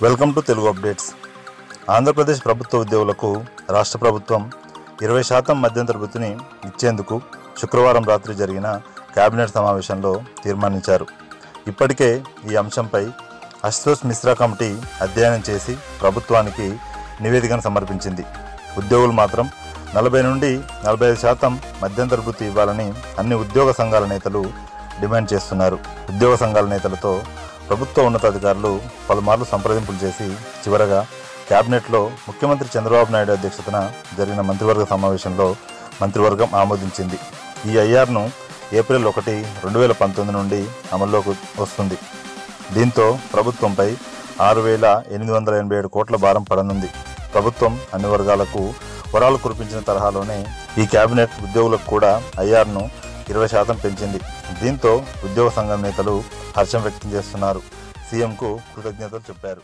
Welcome to Telugu updates. Andhra Pradesh ప్రభుత్వ ఉద్యోగులకు రాష్ట్ర ప్రభుత్వం ఇరవై శాతం మధ్యంతర వృత్తిని ఇచ్చేందుకు శుక్రవారం రాత్రి జరిగిన కేబినెట్ సమావేశంలో తీర్మానించారు. ఇప్పటికే ఈ అంశంపై అశుతోష్ మిశ్రా కమిటీ అధ్యయనం చేసి ప్రభుత్వానికి నివేదికను సమర్పించింది. ఉద్యోగులు మాత్రం నలభై నుండి నలభై ఐదు శాతం మధ్యంతర వృత్తి ఇవ్వాలని అన్ని ఉద్యోగ సంఘాల నేతలు డిమాండ్ చేస్తున్నారు. ఉద్యోగ సంఘాల నేతలతో ప్రభుత్వ ఉన్నతాధికారులు పలుమార్లు సంప్రదింపులు చేసి చివరగా కేబినెట్లో ముఖ్యమంత్రి చంద్రబాబు నాయుడు అధ్యక్షతన జరిగిన మంత్రివర్గ సమావేశంలో మంత్రివర్గం ఆమోదించింది. ఈ ఐఆర్ను ఏప్రిల్ ఒకటి రెండు వేల పంతొమ్మిది నుండి అమల్లోకి వస్తుంది. దీంతో ప్రభుత్వంపై ఆరు వేల ఎనిమిది వందల ఎనభై ఏడు కోట్ల భారం పడనుంది. ప్రభుత్వం అన్ని వర్గాలకు వరాలు కురిపించిన తరహాలోనే ఈ కేబినెట్ ఉద్యోగులకు కూడా ఐఆర్ను ఇరవై శాతం పెంచింది. దీంతో ఉద్యోగ సంఘం నేతలు హర్షం వ్యక్తం చేస్తున్నారు. సీఎంకు కృతజ్ఞతలు చెప్పారు.